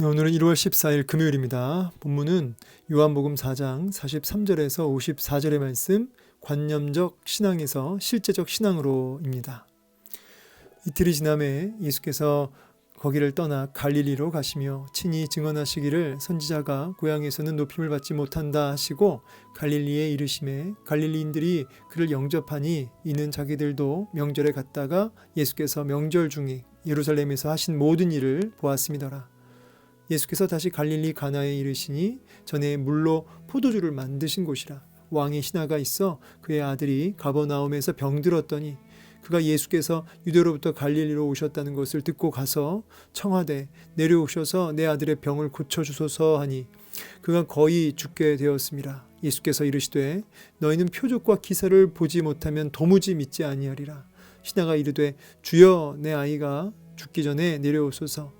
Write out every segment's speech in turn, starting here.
네, 오늘은 1월 14일 금요일입니다. 본문은 요한복음 4장 43절에서 54절의 말씀 관념적 신앙에서 실제적 신앙으로입니다. 이틀이 지남에 예수께서 거기를 떠나 갈릴리로 가시며 친히 증언하시기를 선지자가 고향에서는 높임을 받지 못한다 하시고 갈릴리에 이르심에 갈릴리인들이 그를 영접하니 이는 자기들도 명절에 갔다가 예수께서 명절 중에 예루살렘에서 하신 모든 일을 보았음이더라. 예수께서 다시 갈릴리 가나에 이르시니 전에 물로 포도주를 만드신 곳이라 왕의 신하가 있어 그의 아들이 가버나움에서 병들었더니 그가 예수께서 유대로부터 갈릴리로 오셨다는 것을 듣고 가서 청하되 내려오셔서 내 아들의 병을 고쳐 주소서 하니 그가 거의 죽게 되었습니다. 예수께서 이르시되 너희는 표적과 기사를 보지 못하면 도무지 믿지 아니하리라. 신하가 이르되 주여 내 아이가 죽기 전에 내려오소서.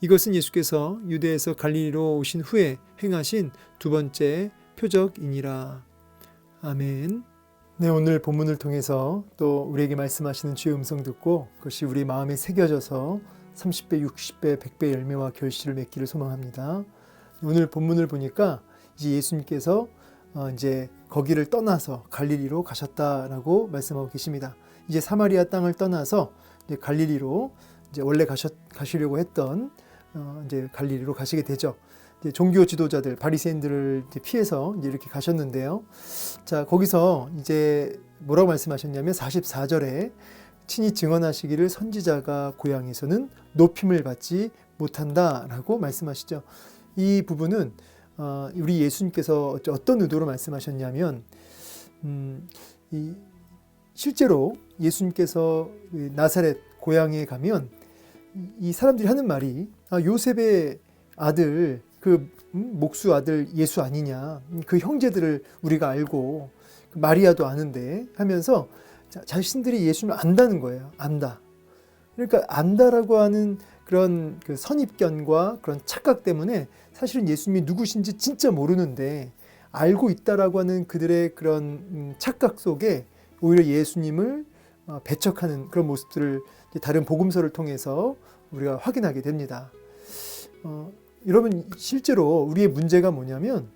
이것은 예수께서 유대에서 갈릴리로 오신 후에 행하신 두 번째 표적이니라. 아멘. 네, 오늘 본문을 통해서 또 우리에게 말씀하시는 주의 음성 듣고 그것이 우리 마음에 새겨져서 30배, 60배, 100배 열매와 결실을 맺기를 소망합니다. 오늘 본문을 보니까 이제 예수님께서 어, 이제 거기를 떠나서 갈릴리로 가셨다라고 말씀하고 계십니다. 이제 사마리아 땅을 떠나서 이제 갈릴리로 이제 원래 가셨, 가시려고 했던 어, 이제 갈릴리로 가시게 되죠. 이제 종교 지도자들 바리새인들을 피해서 이제 이렇게 가셨는데요. 자 거기서 이제 뭐라고 말씀하셨냐면 44절에 친히 증언하시기를 선지자가 고향에서는 높임을 받지 못한다라고 말씀하시죠. 이 부분은 어, 우리 예수님께서 어떤 의도로 말씀하셨냐면 음, 이 실제로 예수님께서 그 나사렛 고향에 가면 이 사람들이 하는 말이 아, 요셉의 아들 그 음, 목수 아들 예수 아니냐 그 형제들을 우리가 알고 그 마리아도 아는데 하면서 자, 자신들이 예수를 안다는 거예요. 안다. 그러니까 안다라고 하는 그런 그 선입견과 그런 착각 때문에 사실은 예수님이 누구신지 진짜 모르는데 알고 있다라고 하는 그들의 그런 음, 착각 속에 오히려 예수님을 어, 배척하는 그런 모습들을 다른 복음서를 통해서 우리가 확인하게 됩니다. 어, 여러분 실제로 우리의 문제가 뭐냐면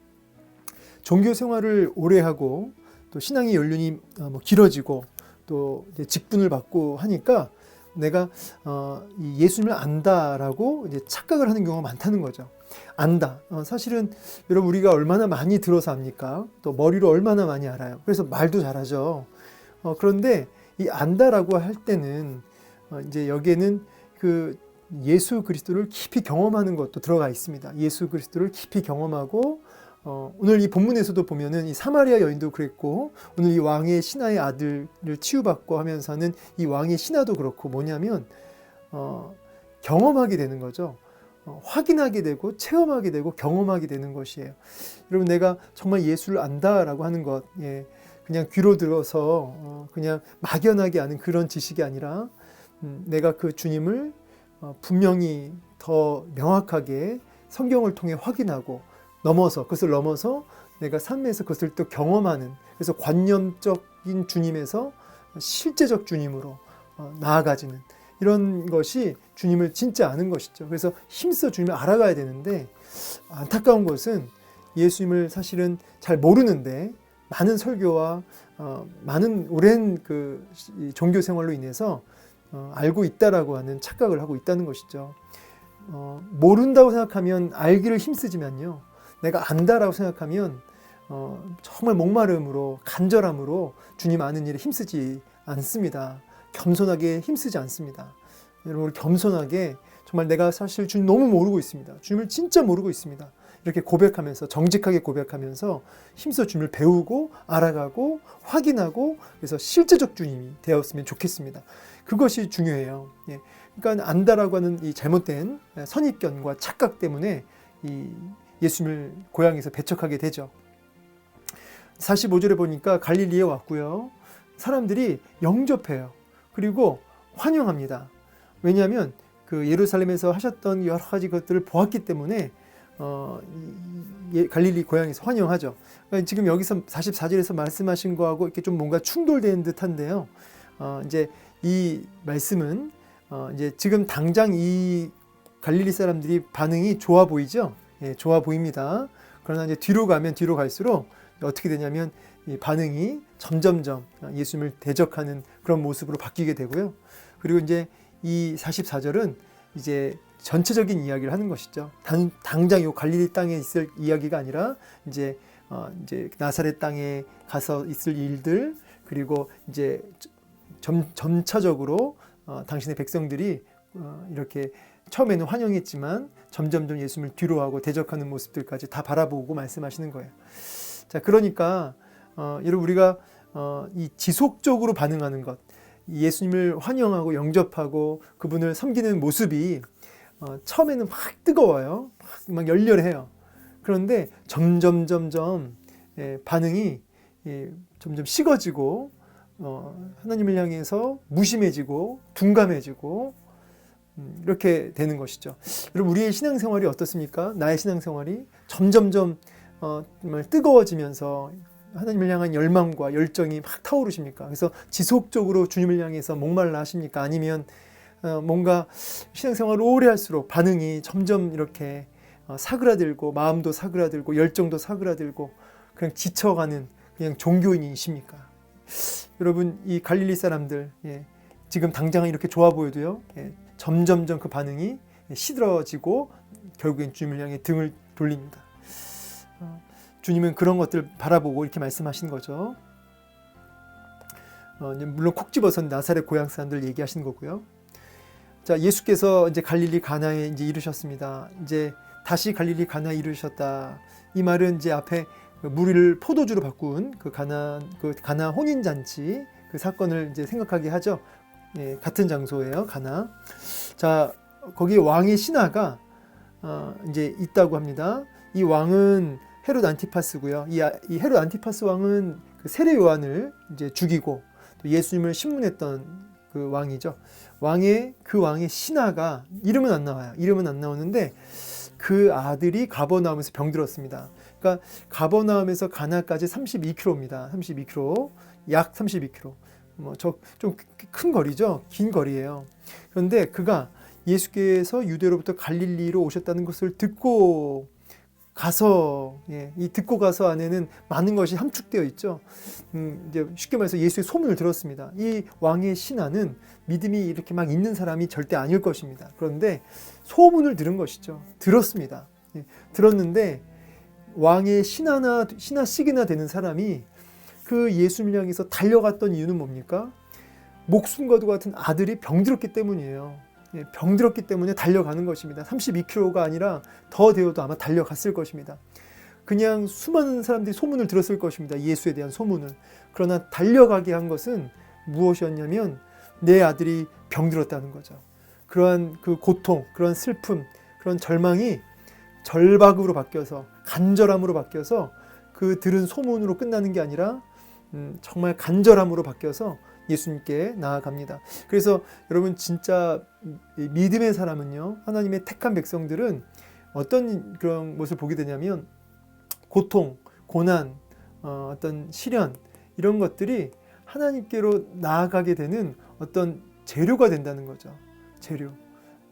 종교 생활을 오래 하고 또 신앙의 연륜이 어, 뭐 길어지고 또 직분을 받고 하니까 내가 어, 예수님을 안다라고 이제 착각을 하는 경우가 많다는 거죠. 안다. 어, 사실은 여러분 우리가 얼마나 많이 들어서 압니까? 또 머리로 얼마나 많이 알아요. 그래서 말도 잘하죠. 어, 그런데 이 안다라고 할 때는 어, 이제 여기에는 그 예수 그리스도를 깊이 경험하는 것도 들어가 있습니다. 예수 그리스도를 깊이 경험하고 어, 오늘 이 본문에서도 보면은 이 사마리아 여인도 그랬고 오늘 이 왕의 신하의 아들을 치유받고 하면서는 이 왕의 신하도 그렇고 뭐냐면 어, 경험하게 되는 거죠. 어, 확인하게 되고 체험하게 되고 경험하게 되는 것이에요. 여러분 내가 정말 예수를 안다라고 하는 것, 예, 그냥 귀로 들어서 어, 그냥 막연하게 아는 그런 지식이 아니라 음, 내가 그 주님을 어, 분명히 더 명확하게 성경을 통해 확인하고 넘어서 그것을 넘어서 내가 삶에서 그것을 또 경험하는 그래서 관념적인 주님에서 실제적 주님으로 어, 나아가지는 이런 것이 주님을 진짜 아는 것이죠. 그래서 힘써 주님을 알아가야 되는데 안타까운 것은 예수님을 사실은 잘 모르는데 많은 설교와 어, 많은 오랜 그 종교 생활로 인해서 어, 알고 있다라고 하는 착각을 하고 있다는 것이죠. 어, 모른다고 생각하면 알기를 힘쓰지만요. 내가 안다라고 생각하면 어, 정말 목마름으로 간절함으로 주님 아는 일에 힘쓰지 않습니다. 겸손하게 힘쓰지 않습니다. 여러분 겸손하게 정말 내가 사실 주님 너무 모르고 있습니다. 주님을 진짜 모르고 있습니다. 이렇게 고백하면서 정직하게 고백하면서 힘써 주님을 배우고 알아가고 확인하고 그래서 실제적 주님이 되었으면 좋겠습니다. 그것이 중요해요. 예. 그러니까 안다라고 하는 이 잘못된 선입견과 착각 때문에 이 예수님을 고향에서 배척하게 되죠. 45절에 보니까 갈릴리에 왔고요. 사람들이 영접해요. 그리고 환영합니다. 왜냐하면 그 예루살렘에서 하셨던 여러 가지 것들을 보았기 때문에 어, 이- 이- 갈릴리 고향에서 환영하죠. 그러니까 지금 여기서 44절에서 말씀하신 거하고 이렇게 좀 뭔가 충돌되는 듯한데요. 어, 이제 이 말씀은 어, 이제 지금 당장 이 갈릴리 사람들이 반응이 좋아 보이죠. 예, 좋아 보입니다. 그러나 이제 뒤로 가면 뒤로 갈수록 어떻게 되냐면 이 반응이 점점점 예수님을 대적하는 그런 모습으로 바뀌게 되고요. 그리고 이제 이 44절은 이제 전체적인 이야기를 하는 것이죠. 당, 당장 이 갈릴리 땅에 있을 이야기가 아니라 이제 어, 이제 나사렛 땅에 가서 있을 일들 그리고 이제 점, 점차적으로 어, 당신의 백성들이 어, 이렇게 처음에는 환영했지만 점점점 예수님을 뒤로하고 대적하는 모습들까지 다 바라보고 말씀하시는 거예요. 자, 그러니까 어, 여러분 우리가 어, 이 지속적으로 반응하는 것, 이 예수님을 환영하고 영접하고 그분을 섬기는 모습이 어, 처음에는 막 뜨거워요, 막, 막 열렬해요. 그런데 점점 점점 예, 반응이 예, 점점 식어지고 어, 하나님을 향해서 무심해지고 둔감해지고 음, 이렇게 되는 것이죠. 여러분 우리의 신앙생활이 어떻습니까? 나의 신앙생활이 점점점 어, 정말 뜨거워지면서 하나님을 향한 열망과 열정이 막 타오르십니까? 그래서 지속적으로 주님을 향해서 목말라 하십니까? 아니면 어, 뭔가 신앙생활을 오래 할수록 반응이 점점 이렇게 어, 사그라들고 마음도 사그라들고 열정도 사그라들고 그냥 지쳐가는 그냥 종교인이십니까? 여러분 이 갈릴리 사람들 예, 지금 당장은 이렇게 좋아 보여도요 예, 점점점 그 반응이 시들어지고 결국엔 주님을 향해 등을 돌립니다. 어, 주님은 그런 것들 바라보고 이렇게 말씀하신 거죠. 어, 물론 콕 집어서 나사렛 고향 사람들 얘기하시는 거고요. 자 예수께서 이제 갈릴리 가나에 이제 이르셨습니다. 이제 다시 갈릴리 가나에 이르셨다. 이 말은 이제 앞에 그 물을 포도주로 바꾼 그 가나 그 가나 혼인 잔치 그 사건을 이제 생각하게 하죠. 예, 같은 장소예요. 가나. 자 거기 왕의 신하가 어, 이제 있다고 합니다. 이 왕은 헤롯 안티파스고요. 이, 아- 이 헤롯 안티파스 왕은 그 세례 요한을 이제 죽이고 또 예수님을 신문했던 그 왕이죠. 왕의 그 왕의 신하가 이름은 안 나와요. 이름은 안 나오는데 그 아들이 가버나움에서 병들었습니다. 그러니까 가버나움에서 가나까지 32km입니다. 32km, 약 32km. 뭐 저 좀 큰 거리죠. 긴 거리예요. 그런데 그가 예수께서 유대로부터 갈릴리로 오셨다는 것을 듣고 가서 예, 이 듣고 가서 안에는 많은 것이 함축되어 있죠. 음, 이제 쉽게 말해서 예수의 소문을 들었습니다. 이 왕의 신하는 믿음이 이렇게 막 있는 사람이 절대 아닐 것입니다. 그런데 소문을 들은 것이죠. 들었습니다. 예, 들었는데 왕의 신하나 신하씩이나 되는 사람이 그 예수님을 향해서 달려갔던 이유는 뭡니까? 목숨과도 같은 아들이 병들었기 때문이에요. 예, 병들었기 때문에 달려가는 것입니다. 32km가 아니라 더 되어도 아마 달려갔을 것입니다. 그냥 수많은 사람들이 소문을 들었을 것입니다. 예수에 대한 소문을. 그러나 달려가게 한 것은 무엇이었냐면 내 아들이 병들었다는 거죠. 그러한 그 고통, 그런 슬픔, 그런 절망이 절박으로 바뀌어서 간절함으로 바뀌어서 그 들은 소문으로 끝나는 게 아니라 음, 정말 간절함으로 바뀌어서 예수님께 나아갑니다. 그래서 여러분 진짜 이 믿음의 사람은요 하나님의 택한 백성들은 어떤 그런 모습을 보게 되냐면 고통, 고난, 어, 어떤 시련 이런 것들이 하나님께로 나아가게 되는 어떤 재료가 된다는 거죠. 재료.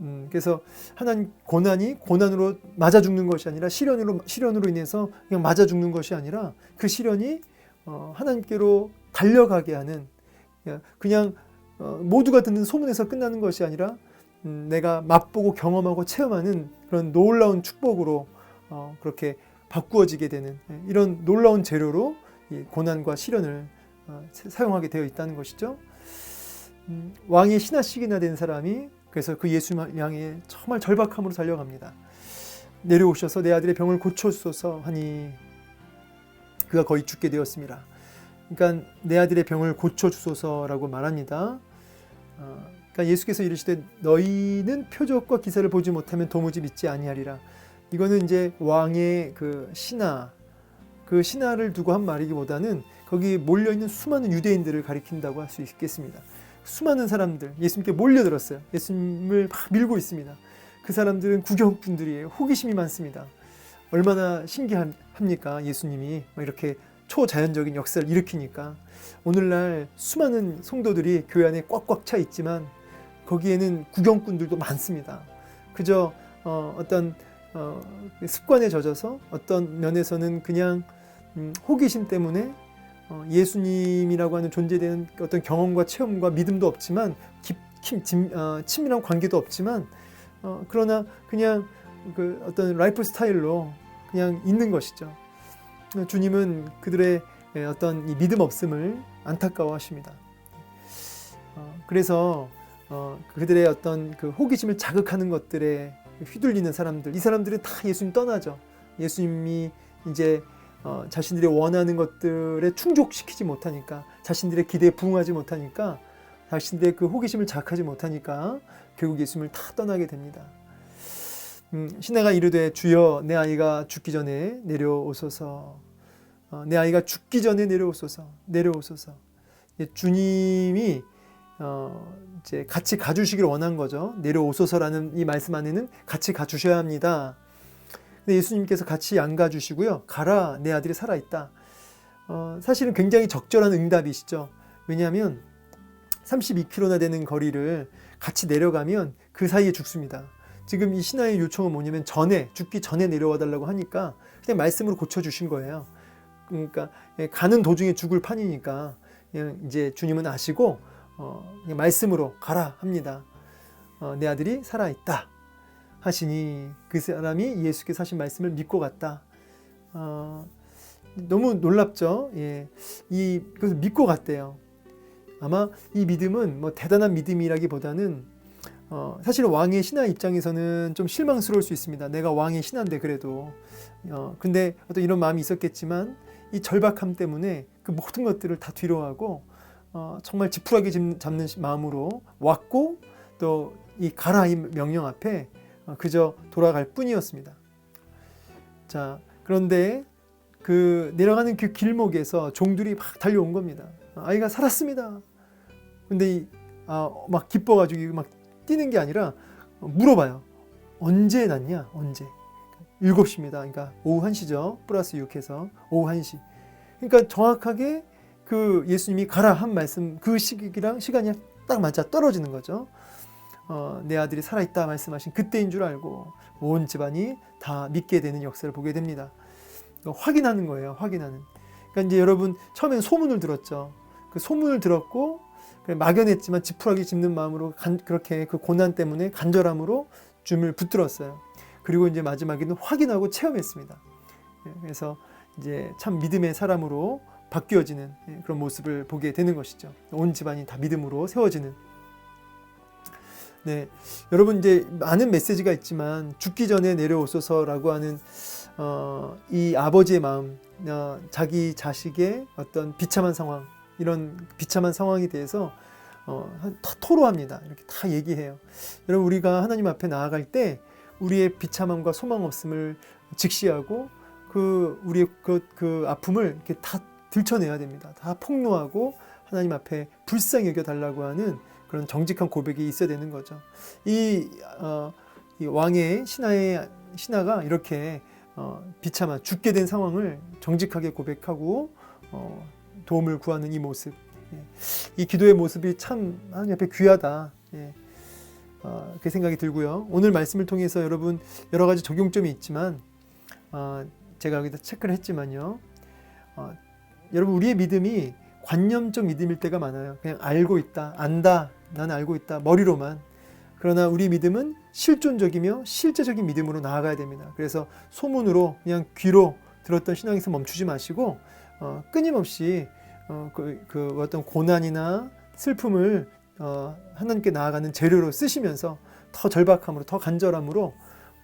음, 그래서 하나님 고난이 고난으로 맞아 죽는 것이 아니라 시련으로 시련으로 인해서 그냥 맞아 죽는 것이 아니라 그 시련이 어, 하나님께로 달려가게 하는 그냥- 어, 모두가 듣는 소문에서 끝나는 것이 아니라 음, 내가 맛보고 경험하고 체험하는 그런 놀라운 축복으로 어, 그렇게 바꾸어지게 되는 예, 이런 놀라운 재료로 이 고난과 시련을 어, 사- 사용하게 되어 있다는 것이죠. 음, 왕의 신하씩이나 된 사람이 그래서 그 예수 향해 정말 절박함으로 달려갑니다. 내려오셔서 내 아들의 병을 고쳐주소서 하니 그가 거의 죽게 되었습니다. 그러니까 내 아들의 병을 고쳐 주소서라고 말합니다. 어, 그러니까 예수께서 이르시되 너희는 표적과 기사를 보지 못하면 도무지 믿지 아니하리라. 이거는 이제 왕의 그 신하 그 신하를 두고 한 말이기보다는 거기 몰려 있는 수많은 유대인들을 가리킨다고 할 수 있겠습니다. 수많은 사람들 예수님께 몰려들었어요. 예수님을 막 밀고 있습니다. 그 사람들은 구경꾼들이에요. 호기심이 많습니다. 얼마나 신기합니까? 예수님이 막 이렇게 초자연적인 역사를 일으키니까 오늘날 수많은 성도들이 교회 안에 꽉꽉 차 있지만 거기에는 구경꾼들도 많습니다. 그저 어, 어떤 어, 습관에 젖어서 어떤 면에서는 그냥 음, 호기심 때문에 어, 예수님이라고 하는 존재에 대한 어떤 경험과 체험과 믿음도 없지만 깊, 진, 어, 친밀한 관계도 없지만 어, 그러나 그냥 그 어떤 라이프 스타일로 그냥 있는 것이죠. 주님은 그들의 예, 어떤 이 믿음 없음을 안타까워하십니다. 어, 그래서 어, 그들의 어떤 그 호기심을 자극하는 것들에 휘둘리는 사람들, 이 사람들은 다 예수님 떠나죠. 예수님이 이제 어, 자신들이 원하는 것들에 충족시키지 못하니까, 자신들의 기대에 부응하지 못하니까, 자신들의 그 호기심을 자극하지 못하니까 결국 예수님을 다 떠나게 됩니다. 음, 신하가 이르되 주여 내 아이가 죽기 전에 내려오소서. 어, 내 아이가 죽기 전에 내려오소서. 내려오소서. 예, 주님이 어, 이제 같이 가주시길 원한 거죠. 내려오소서라는 이 말씀 안에는 같이 가주셔야 합니다. 근데 예수님께서 같이 안 가주시고요. 가라, 내 아들이 살아있다. 어, 사실은 굉장히 적절한 응답이시죠. 왜냐하면 32km나 되는 거리를 같이 내려가면 그 사이에 죽습니다. 지금 이 신하의 요청은 뭐냐면 전에 죽기 전에 내려와 달라고 하니까 그냥 말씀으로 고쳐 주신 거예요. 그러니까 예, 가는 도중에 죽을 판이니까 이제 주님은 아시고 어, 말씀으로 가라 합니다. 어, 내 아들이 살아 있다 하시니 그 사람이 예수께서 하신 말씀을 믿고 갔다. 어, 너무 놀랍죠. 예, 이 그래서 믿고 갔대요. 아마 이 믿음은 뭐 대단한 믿음이라기보다는 어, 사실 왕의 신하 입장에서는 좀 실망스러울 수 있습니다. 내가 왕의 신하인데 그래도. 어, 근데 어떤 이런 마음이 있었겠지만 이 절박함 때문에 그 모든 것들을 다 뒤로하고 어, 정말 지푸라기 잡는 마음으로 왔고 또 이 가라 이 명령 앞에 어, 그저 돌아갈 뿐이었습니다. 자 그런데 그 내려가는 그 길목에서 종들이 막 달려온 겁니다. 아이가 살았습니다. 근데 이, 아, 막 기뻐가지고 막 뛰는 게 아니라 물어봐요. 언제 났냐? 언제? 7시입니다. 그러니까 오후 1시죠. 플러스 6해서 오후 1시. 그러니까 정확하게 그 예수님이 가라 한 말씀 그 시기랑 시간이 딱 맞아 떨어지는 거죠. 어, 내 아들이 살아있다 말씀하신 그때인 줄 알고 온 집안이 다 믿게 되는 역사를 보게 됩니다. 그러니까 확인하는 거예요. 확인하는. 그러니까 이제 여러분 처음엔 소문을 들었죠. 그 소문을 들었고 막연했지만 지푸라기 짚는 마음으로 간, 그렇게 그 고난 때문에 간절함으로 줌을 붙들었어요. 그리고 이제 마지막에는 확인하고 체험했습니다. 예, 그래서 이제 참 믿음의 사람으로 바뀌어지는 예, 그런 모습을 보게 되는 것이죠. 온 집안이 다 믿음으로 세워지는. 네, 여러분 이제 많은 메시지가 있지만 죽기 전에 내려오소서라고 하는 어, 이 아버지의 마음, 어, 자기 자식의 어떤 비참한 상황, 이런 비참한 상황에 대해서 어, 다 토로합니다. 이렇게 다 얘기해요. 여러분 우리가 하나님 앞에 나아갈 때 우리의 비참함과 소망 없음을 직시하고 그 우리의 그, 그 아픔을 이렇게 다 들춰내야 됩니다. 다 폭로하고 하나님 앞에 불쌍히 여겨 달라고 하는 그런 정직한 고백이 있어야 되는 거죠. 이, 어, 이 왕의 신하의 신하가 이렇게 어, 비참한 죽게 된 상황을 정직하게 고백하고 어, 도움을 구하는 이 모습, 예. 이 기도의 모습이 참 하나님 앞에 귀하다. 예. 어, 그 생각이 들고요. 오늘 말씀을 통해서 여러분 여러 가지 적용점이 있지만 어, 제가 여기다 체크를 했지만요. 어, 여러분 우리의 믿음이 관념적 믿음일 때가 많아요. 그냥 알고 있다, 안다, 나는 알고 있다, 머리로만. 그러나 우리 믿음은 실존적이며 실제적인 믿음으로 나아가야 됩니다. 그래서 소문으로 그냥 귀로 들었던 신앙에서 멈추지 마시고 어, 끊임없이 어, 그, 그 어떤 고난이나 슬픔을 어, 하나님께 나아가는 재료로 쓰시면서 더 절박함으로 더 간절함으로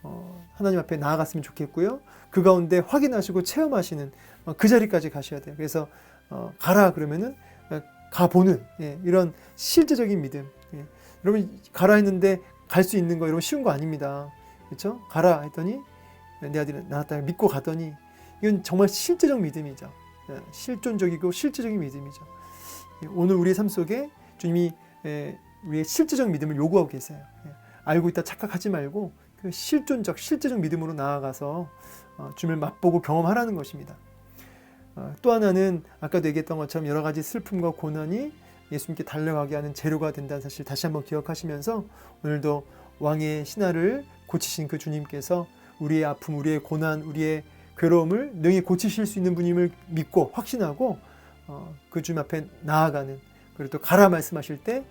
어, 하나님 앞에 나아갔으면 좋겠고요. 그 가운데 확인하시고 체험하시는 어, 그 자리까지 가셔야 돼요. 그래서 어, 가라 그러면은 어, 가보는 예, 이런 실제적인 믿음. 예. 여러분 가라 했는데 갈 수 있는 거 이런 쉬운 거 아닙니다. 그렇죠? 가라 했더니 내 아들이 나왔다 믿고 가더니 이건 정말 실제적 믿음이죠. 예, 실존적이고 실제적인 믿음이죠. 예, 오늘 우리의 삶 속에 주님이 예, 우리의 실제적 믿음을 요구하고 계세요. 예, 알고 있다 착각하지 말고 그 실존적 실제적 믿음으로 나아가서 어, 주님을 맛보고 경험하라는 것입니다. 어, 또 하나는 아까도 얘기했던 것처럼 여러 가지 슬픔과 고난이 예수님께 달려가게 하는 재료가 된다는 사실 다시 한번 기억하시면서 오늘도 왕의 신하를 고치신 그 주님께서 우리의 아픔, 우리의 고난, 우리의 괴로움을 능히 고치실 수 있는 분임을 믿고 확신하고 어, 그 주님 앞에 나아가는 그리고 또 가라 말씀하실 때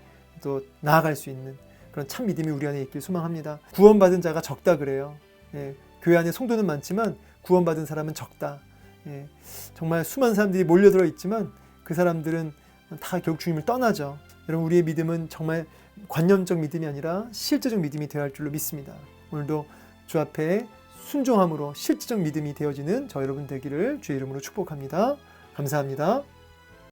또 나아갈 수 있는 그런 참 믿음이 우리 안에 있길 소망합니다. 구원받은 자가 적다 그래요. 예, 교회 안에 성도는 많지만 구원받은 사람은 적다. 예, 정말 수많은 사람들이 몰려들어 있지만 그 사람들은 다 결국 주님을 떠나죠. 여러분 우리의 믿음은 정말 관념적 믿음이 아니라 실제적 믿음이 되어야 할 줄로 믿습니다. 오늘도 주 앞에 순종함으로 실제적 믿음이 되어지는 저 여러분 되기를 주의 이름으로 축복합니다. 감사합니다.